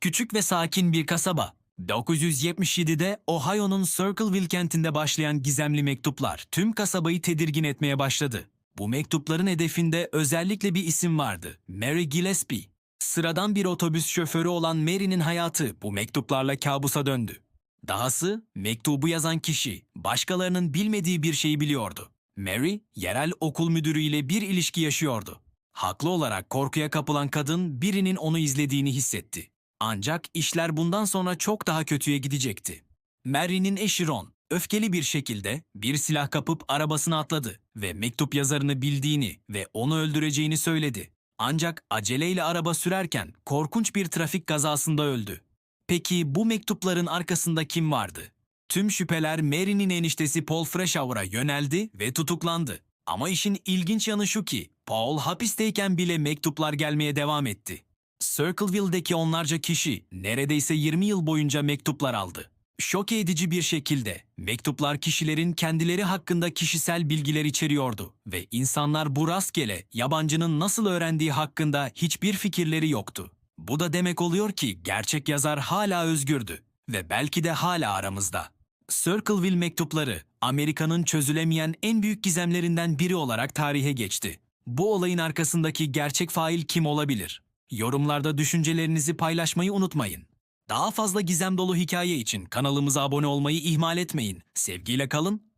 Küçük ve sakin bir kasaba. 977'de Ohio'nun Circleville kentinde başlayan gizemli mektuplar tüm kasabayı tedirgin etmeye başladı. Bu mektupların hedefinde özellikle bir isim vardı. Mary Gillespie. Sıradan bir otobüs şoförü olan Mary'nin hayatı bu mektuplarla kabusa döndü. Dahası mektubu yazan kişi başkalarının bilmediği bir şeyi biliyordu. Mary, yerel okul müdürüyle bir ilişki yaşıyordu. Haklı olarak korkuya kapılan kadın birinin onu izlediğini hissetti. Ancak işler bundan sonra çok daha kötüye gidecekti. Mary'nin eşi Ron, öfkeli bir şekilde bir silah kapıp arabasına atladı ve mektup yazarını bildiğini ve onu öldüreceğini söyledi. Ancak aceleyle araba sürerken korkunç bir trafik kazasında öldü. Peki bu mektupların arkasında kim vardı? Tüm şüpheler Mary'nin eniştesi Paul Freshour'a yöneldi ve tutuklandı. Ama işin ilginç yanı şu ki, Paul hapisteyken bile mektuplar gelmeye devam etti. Circleville'deki onlarca kişi neredeyse 20 yıl boyunca mektuplar aldı. Şok edici bir şekilde mektuplar kişilerin kendileri hakkında kişisel bilgiler içeriyordu ve insanlar bu rastgele yabancının nasıl öğrendiği hakkında hiçbir fikirleri yoktu. Bu da demek oluyor ki gerçek yazar hala özgürdü ve belki de hala aramızda. Circleville mektupları Amerika'nın çözülemeyen en büyük gizemlerinden biri olarak tarihe geçti. Bu olayın arkasındaki gerçek fail kim olabilir? Yorumlarda düşüncelerinizi paylaşmayı unutmayın. Daha fazla gizem dolu hikaye için kanalımıza abone olmayı ihmal etmeyin. Sevgiyle kalın,